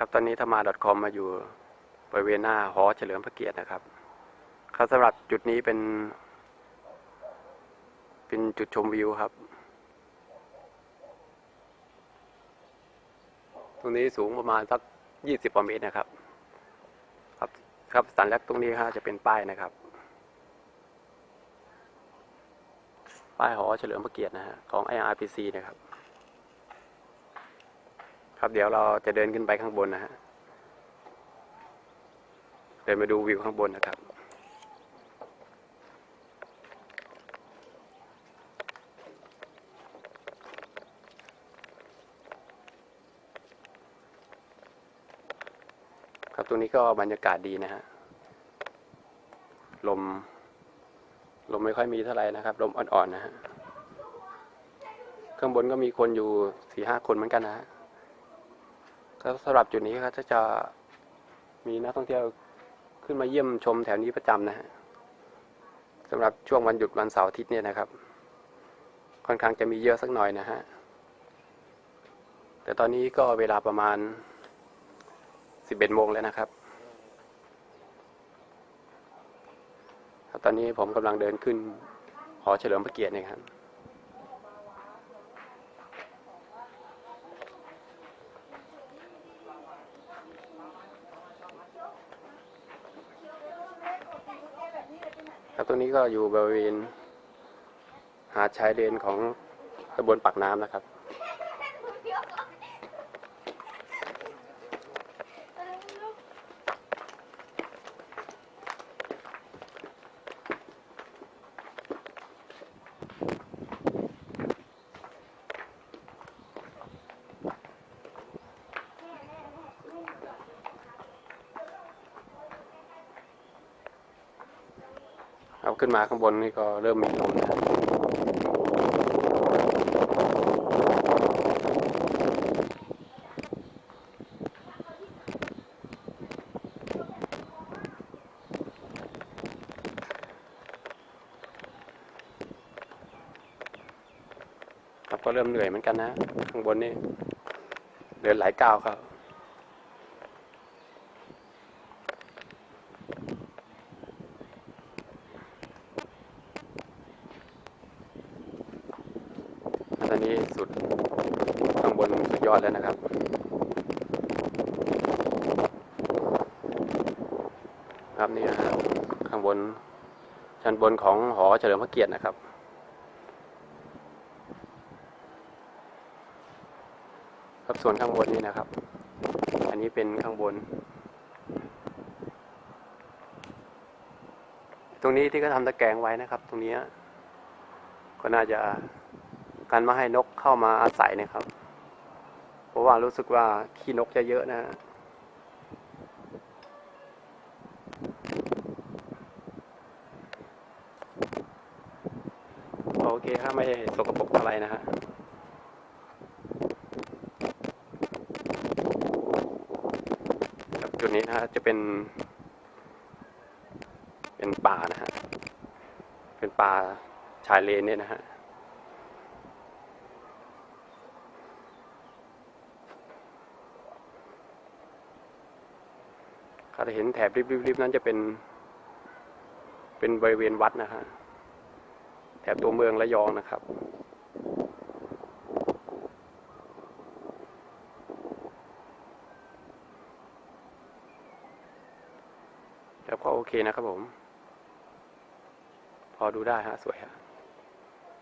ครับตอนนี้ธรรมา .com มาอยู่บริเวณหน้าหอเฉลิมพระเกียรตินะครับ ครับสำหรับจุดนี้เป็น เป็นจุดชมวิวครับ ตรงนี้สูงประมาณสักยี่สิบกว่าเมตรนะครับ ครับครับสัญลักษณ์ตรงนี้ครับจะเป็นป้ายนะครับ ป้ายหอเฉลิมพระเกียรตินะฮะของ IRPC นะครับ ครับเดี๋ยวเราจะเดินขึ้นไปข้างบนนะฮะ เดินมาดูวิวข้างบนนะครับ ครับตรงนี้ก็บรรยากาศดีนะฮะ ลม ลมไม่ค่อยมีเท่าไหร่นะครับ ลมอ่อนๆนะฮะ ข้างบนก็มีคนอยู่สี่ห้าคนเหมือนกันนะฮะ ก็สำหรับจุดนี้ครับจะจะมีนักท่องเที่ยวขึ้นมาเยี่ยมชมแถวนี้ประจำนะฮะสำหรับช่วงวันหยุดวันเสาร์อาทิตย์เนี่ยนะครับ ค่อนข้างจะมีเยอะสักหน่อยนะฮะแต่ตอนนี้ก็เวลาประมาณสิบเอ็ดโมงแล้วนะครับ ตอนนี้ผมกำลังเดินขึ้นหอเฉลิมพระเกียรตินะครับ ครับตรงนี้ก็อยู่บริเวณหาดชายเลนของตำบลปากน้ำนะครับ เอาขึ้นมาข้างบนนี่ก็เริ่มมีลมนะครับครับก็เริ่มเหนื่อยเหมือนกันนะ ข้างบนนี่เดินหลายก้าวครับ อนนี้สุดข้างบนสุดยอดแล้วนะครับ ครับนี่นะครับข้างบนชั้นบนของหอเฉลิมพระเกียรตินะครับครับส่วนข้างบนนี่นะครับ อันนี้เป็นข้างบน ตรงนี้ที่เขาทำตะแกรงไว้นะครับ ตรงนี้ก็น่าจะ การไม่ให้นกเข้ามาอาศัยนะครับ เพราะว่ารู้สึกว่าขี้นกจะเยอะนะโอเคครับไม่สกปรกอะไรนะฮะจุดนี้นะฮะจะเป็น เป็นป่านะฮะ เป็นป่าชายเลนเนี่ยนะฮะ ถ้าเห็นแถบริบๆๆนั้นจะเป็น เป็นบริเวณวัดนะฮะแถบตัวเมืองระยองนะครับ แล้วก็โอเคนะครับผม พอดูได้ฮะ สวยฮะ